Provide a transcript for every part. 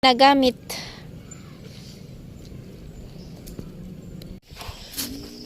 nagamit.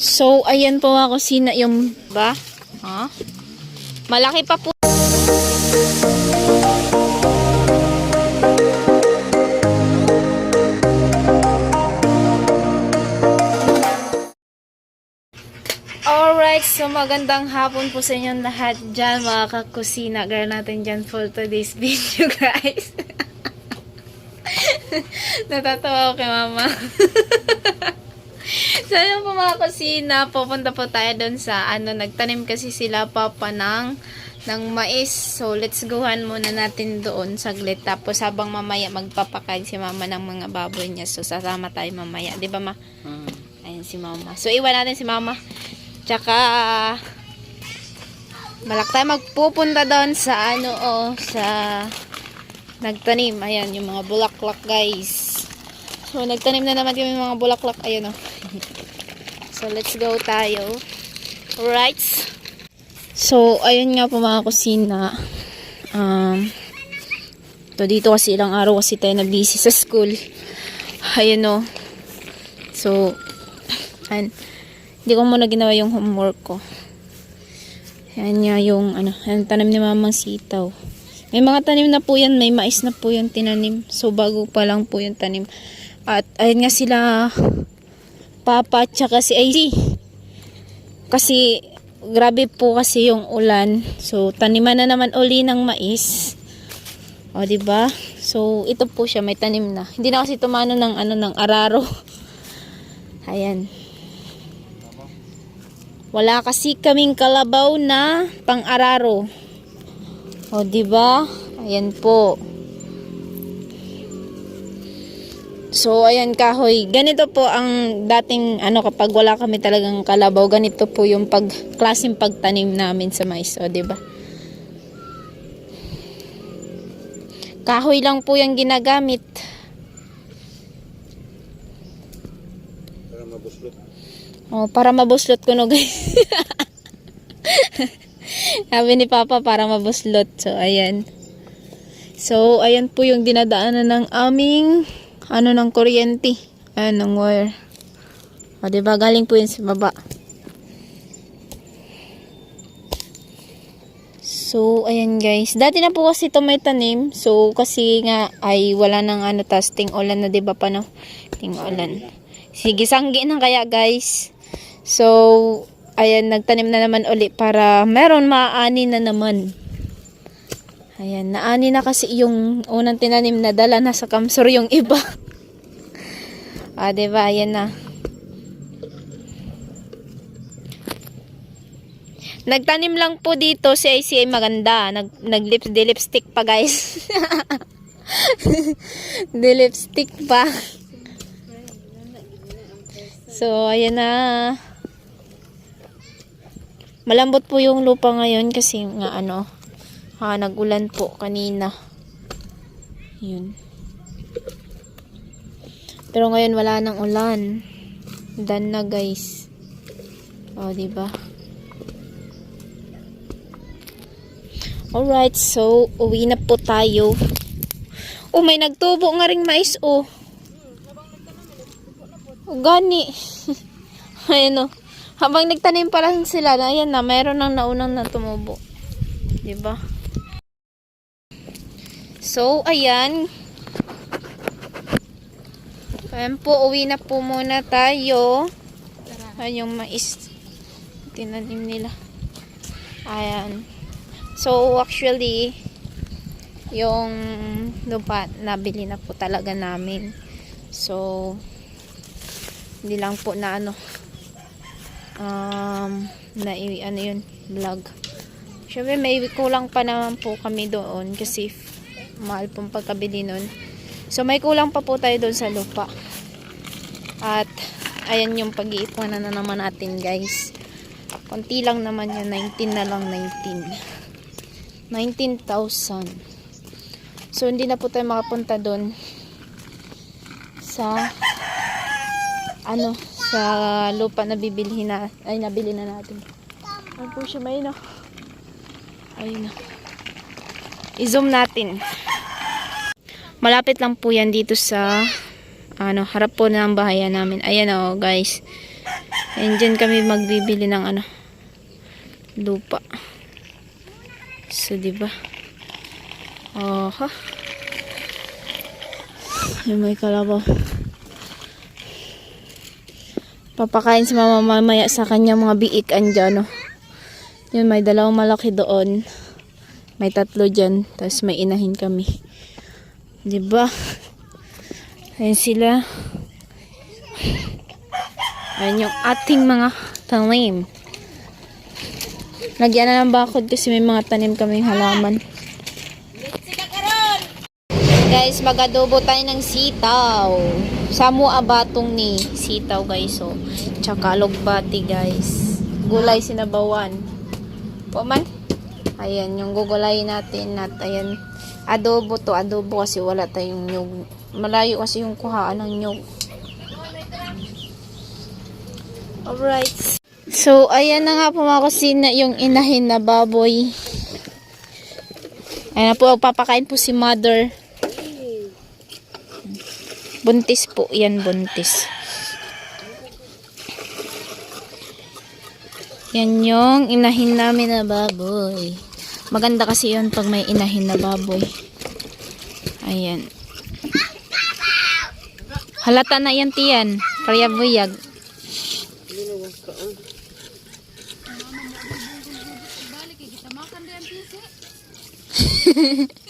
So, ayan po mga kusina yung ba? Ha? Malaki pa po. Alright, so magandang hapon po sa inyong lahat dyan, mga kakusina. Gara natin dyan for today's video, guys. Natatawa ako kay mama. so, yun po mga kusina, pupunta po tayo doon sa, ano, nagtanim kasi sila papa ng, ng mais. So, let's gohan muna natin doon saglit. Tapos, habang mamaya magpapakain si mama ng mga baboy niya. So, sasama tayo mamaya. Di ba, ma? Ayan si mama. So, iwan natin si mama. Tsaka, malak tayo magpupunta doon sa ano, oh, sa nagtanim. Ayan, yung mga bulaklak, guys. So, nagtanim na naman yung mga bulaklak. Ayan, oh. so, let's go tayo. Right. So, ayun nga po mga kusina. Um, to dito kasi ilang araw kasi tayo na busy sa school. Ayun, oh. So, ayan. Hindi ko muna ginawa yung homework ko. Yan nga yung ano, yan tanim ni mamang sitaw. May mga tanim na po yan, may mais na po yung tinanim. So bago pa lang po yung tanim. At ayun nga sila Papa at saka si AC. Kasi grabe po kasi yung ulan. So taniman na naman uli ng mais. O di ba? So ito po siya may tanim na. Hindi na kasi tumano ng ano ng araro. Ayan. Wala kasi kaming kalabaw na pang-araro. O, di ba? Ayan po. So, ayan kahoy. Ganito po ang dating, ano, kapag wala kami talagang kalabaw, ganito po yung pag, klaseng pagtanim namin sa mais. O, di ba? Kahoy lang po yung ginagamit. Para mabuslot. Oh, para mabuslot ko no guys. Sabi ni Papa para mabuslot. So, ayan. So, ayan po yung dinadaanan ng aming ano ng kuryente. Ayan, ng wire. O, diba? Galing po yun sa baba. So, ayan guys. Dati na po kasi ito may tanim. So, kasi nga ay wala nang ano testing ulan na 'di ba pa no? Ting ulan. Sige, sanggi na kaya guys. So, ayan, nagtanim na naman uli para meron maaani na naman. Ayan, naani na kasi yung unang tinanim na dala na sa kamsor yung iba. ah, diba? Ayan na. Nagtanim lang po dito si ICA maganda. Nag, nag lips, di lipstick pa guys. di lipstick pa. So, ayan na. Malambot po yung lupa ngayon kasi nga ano, ha, nagulan po kanina. Yun. Pero ngayon wala nang ulan. Dan na guys. O, di ba? Alright, so uwi na po tayo. Oh, may nagtubo nga ring mais oh. Oh, gani. Ayan o. Habang nagtanim pa lang sila, na ayan na, mayroon nang naunang na tumubo. ba? So, ayan. Ayan po, uwi na po muna tayo. Ayan yung mais. Tinanim nila. Ayan. So, actually, yung lupa, nabili na po talaga namin. So, hindi lang po na ano um na ano yun vlog. Syempre may kulang pa naman po kami doon kasi mahal pong pagkabili nun. So may kulang pa po tayo doon sa lupa. At ayan yung pag-iipunan na naman natin guys. Konti lang naman yun 19 na lang 19 19,000 so hindi na po tayo makapunta doon sa ano sa lupa na bibilhin na ay nabili na natin. Ano po siya may no? Ayun na. I-zoom natin. Malapit lang po yan dito sa ano, harap po ng bahayan namin. Ayan oh, guys. Dyan kami magbibili ng ano, lupa. So, di ba? Oh, ha? Yung may kalabaw. Papakain si mama mamaya sa kanya mga biik andyan, no? Yun, may dalawang malaki doon. May tatlo dyan. Tapos may inahin kami. Diba? Ayan sila. Ayan yung ating mga tanim. Lagyan na ng bakod kasi may mga tanim kaming halaman. Guys, mag-adobo tayo ng sitaw. Samu abatong ni sitaw guys. So, tsaka logbati guys. Gulay sinabawan. Po man. Ayan, yung gugulayin natin at ayan. Adobo to. Adobo kasi wala tayong nyug. Malayo kasi yung kuhaan ng nyug. Alright. So, ayan na nga po mga kusina yung inahin na baboy. Ayan na po, papakain po si mother. Buntis po. Yan, buntis. Yan yung inahin namin na baboy. Maganda kasi yun pag may inahin na baboy. Ayan. Halata na yan tiyan. Paryabuyag.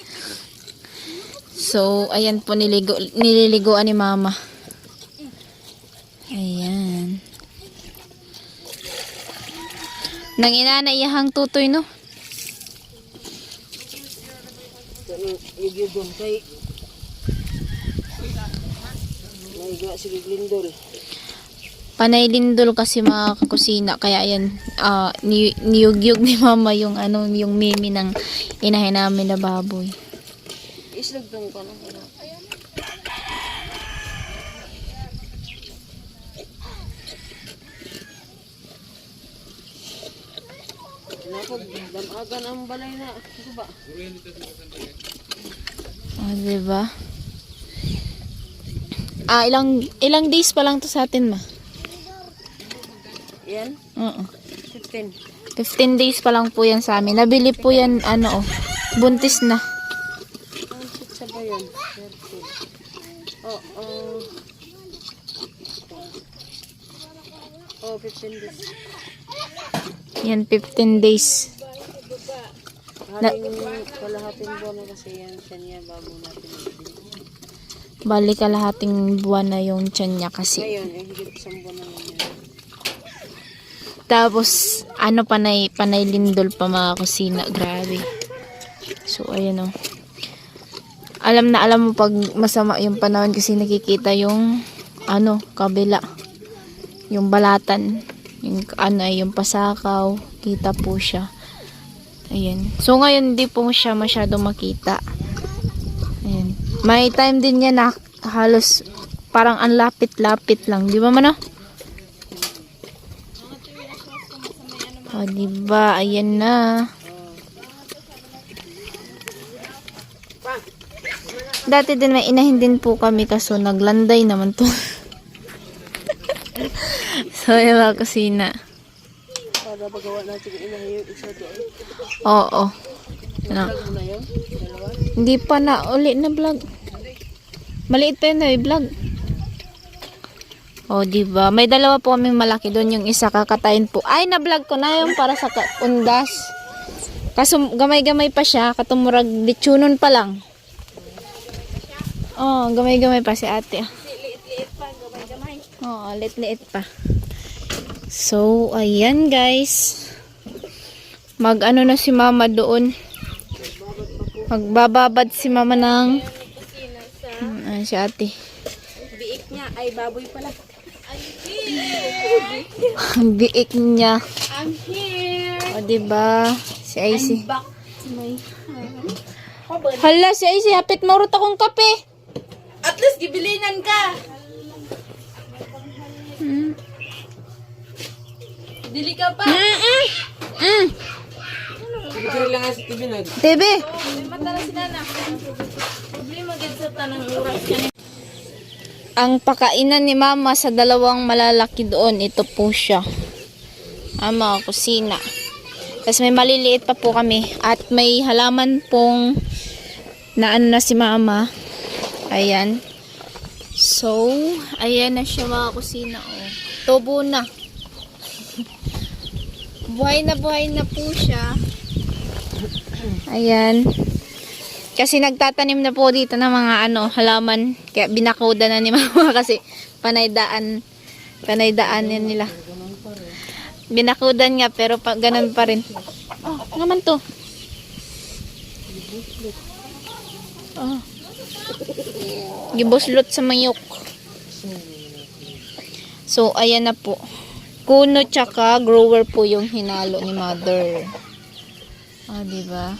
So, ayan po niligo, nililiguan ni mama. Ayan. Nang ina na iyahang tutoy, no? Doon kay Naiga si Lindol. Panay lindol kasi mga kakusina. Kaya ayan, ni niyugyug ni mama yung ano, yung mimi ng inahin namin na baboy. Islag doon ka lang. Napag damagan ang balay na. Ito ba? Oh, diba? Ah, ilang ilang days pa lang to sa atin, ma. Yan. Oo. 15. 15 days pa lang po yan sa amin. Nabili po yan, ano, oh, buntis na. Bayan. 13. Oh, oh. Oh, 15 days. Yan, 15 days. Haling kalahating buwan na kasi yan siya niya bago natin. Bali kalahating buwan na yung tiyan niya kasi. Ngayon, eh, higit isang buwan na yan. Tapos, ano, panay, panay lindol pa mga kusina. Grabe. So, ayan o. Alam na alam mo pag masama yung panahon kasi nakikita yung, ano, kabila. Yung balatan. Yung, ano, yung pasakaw. Kita po siya. Ayan. So, ngayon, hindi po siya masyado makita. Ayan. May time din niya na halos parang ang lapit-lapit lang. Di ba, mano? O, diba? Ayan na. Dati din may inahin din po kami kaso naglanday naman to. so, yung mga kusina. Para magawa natin yung inahin yung isa doon. Oo. Ano? Hindi pa na uli na vlog. Maliit pa yun na vlog. O, diba? May dalawa po kaming malaki doon. Yung isa kakatayin po. Ay, na-vlog ko na yun para sa undas. Kaso gamay-gamay pa siya. Katumurag litsunon pa lang. Oh, gamay-gamay pa si ate. Liit-liit pa, gamay-gamay. Oo, liit-liit pa. So, ayan guys. Mag-ano na si mama doon. Magbababad si mama ng... Hmm, ayan si ate. Biik niya ay baboy pala. Ang biik niya. I'm here. O, diba? Si Icy. Back to my Hala, si Icy, hapit marot akong kape. At least gibilinan ka. Hmm. Dili ka pa. Mm. Bigyan lang nga si Tibinag. TV. Matala si Nana. Problema gad sa Ang pakainan ni mama sa dalawang malalaki doon, ito po siya. Ang mga kusina. Tapos may maliliit pa po kami. At may halaman pong na ano na si mama. Ayan. So, ayan na siya mga kusina. Oh. Tubo na. buhay na buhay na po siya. Ayan. Kasi nagtatanim na po dito ng mga ano, halaman. Kaya binakuda na ni mama kasi panaydaan. Panaydaan yan nila. Binakudan nga pero pa, ganun pa rin. Oh, naman to. Oh. Gibuslot sa mayok. So, ayan na po. Kuno tsaka grower po yung hinalo ni mother. Ah, di ba?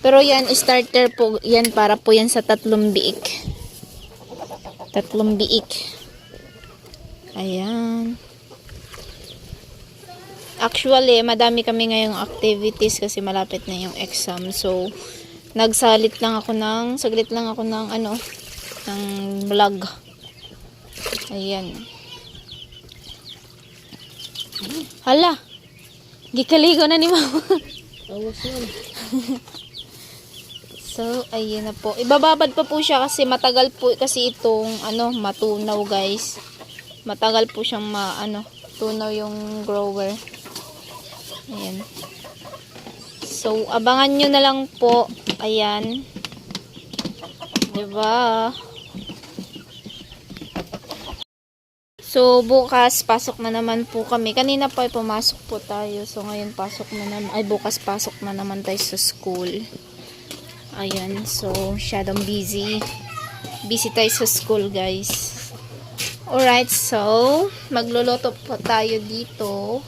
Pero yan, starter po, yan para po yan sa tatlong biik. Tatlong biik. Ayan. Actually, madami kami ngayong activities kasi malapit na yung exam. So, nagsalit lang ako ng, saglit lang ako ng ano, ng vlog. Ayan. Hala! Gikaligo na ni mama. Awas yun. So, ayun na po. Ibababad pa po siya kasi matagal po kasi itong ano, matunaw guys. Matagal po siyang ma, ano, tunaw yung grower. Ayan. So, abangan nyo na lang po. Ayan. Diba? So, bukas, pasok na naman po kami. Kanina pa ay pumasok po tayo. So, ngayon pasok na naman. Ay, bukas pasok na naman tayo sa school. Ayan, so, masyadong busy. Busy tayo sa school, guys. Alright, so, magluluto po tayo dito.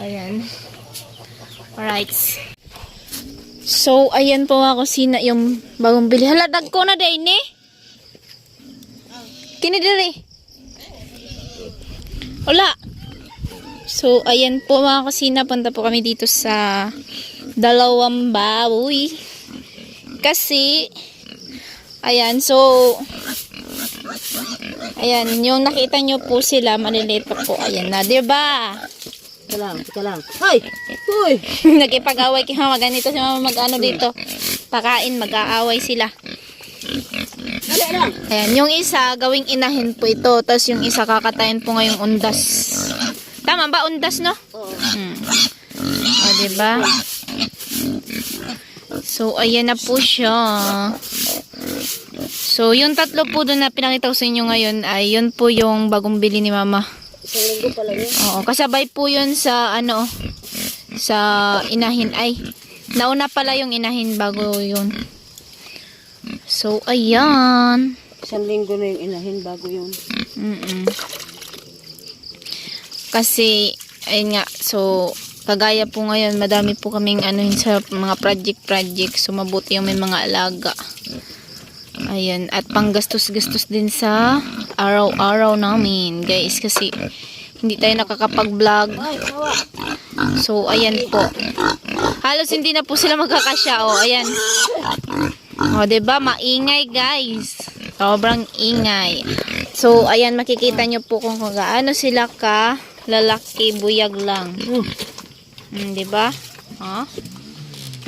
Ayan. Alright. So, ayan po ako sina yung bagong bili. Haladag ko na day ni. Kini diri. Wala. So, ayan po mga kusina. Punta po kami dito sa dalawang baboy. Kasi, ayan, so, ayan, yung nakita nyo po sila, maliliit pa po. Ayan na, ba? Ika lang, ika lang. Hay! Hoy! Nagipag-away kaya mga ganito si mama mag-ano dito. Pakain, mag-aaway sila. Dali lang! Ayan, yung isa, gawing inahin po ito. Tapos yung isa, kakatayin po ngayong undas. Tama ba, undas, no? Oo. Hmm. O, diba? So, ayan na po siya. So, yung tatlo po doon na pinakita ko sa inyo ngayon ay yun po yung bagong bili ni mama. Isang linggo pa lang yun. Oo, kasabay po yun sa ano, sa inahin. Ay, nauna pala yung inahin bago yun. So, ayan. Isang linggo na yung inahin bago yun. Mm-mm. Kasi, ayun nga, so, kagaya po ngayon, madami po kaming ano yun sa mga project-project. So, mabuti yung may mga alaga. Ayan, at panggastos-gastos din sa araw-araw namin, guys. Kasi, hindi tayo nakakapag-vlog. So, ayan po. Halos hindi na po sila magkakasya, oh. Ayan. O, oh, diba? Maingay, guys. Sobrang ingay. So, ayan, makikita nyo po kung gaano sila ka lalaki buyag lang. Di ba? Ha?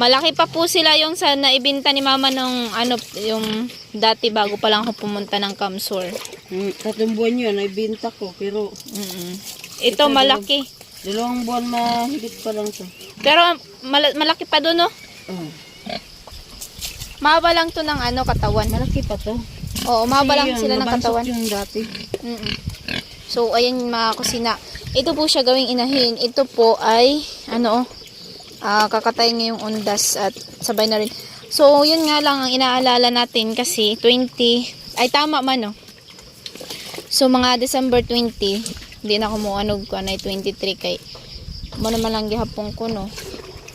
Malaki pa po sila yung sa naibinta ni mama nung ano, yung dati bago pa lang ako pumunta ng Kamsur. Hmm, tatlong buwan yun, naibinta ko. Pero Mm Ito malaki. dalawang buwan mahigit pa lang siya. Pero mala- malaki pa doon, no? Oh. Mahaba lang to ng ano, katawan. Malaki pa to. Oo, mahaba lang sila ng katawan. yung dati. Mm-mm. So, ayan yung mga kusina. Ito po siya gawing inahin. Ito po ay, ano, ah kakatay ngayong undas at sabay na rin. So, yun nga lang ang inaalala natin kasi 20, ay tama man, no? So, mga December 20, hindi na mo ano ko na 23 kay mo naman lang gihapon ko, no?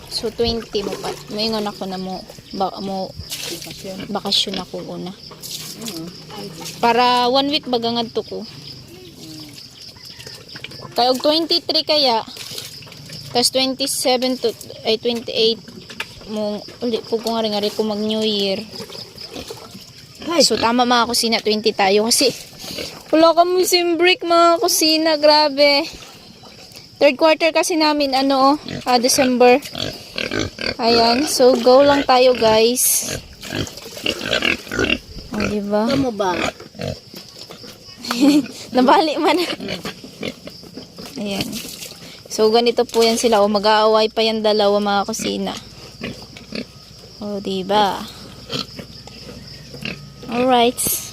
So, 20 mo pa. Maingon ako na mo, ba, mo Bakasyon. ako una. Para one week bagangad to ko. Kaya og 23 kaya tas 27 to ay 28 mo uli po ko nga rin ko mag New Year. So, tama mga kusina, 20 tayo. Kasi, wala kami sim break mga kusina. Grabe. Third quarter kasi namin, ano, oh, ah, December. Ayan. So, go lang tayo, guys. O, diba? Mo ba? Nabali man. Ayan. So, ganito po yan sila. O, mag-aaway pa yan dalawa mga kusina. O, diba? Alright.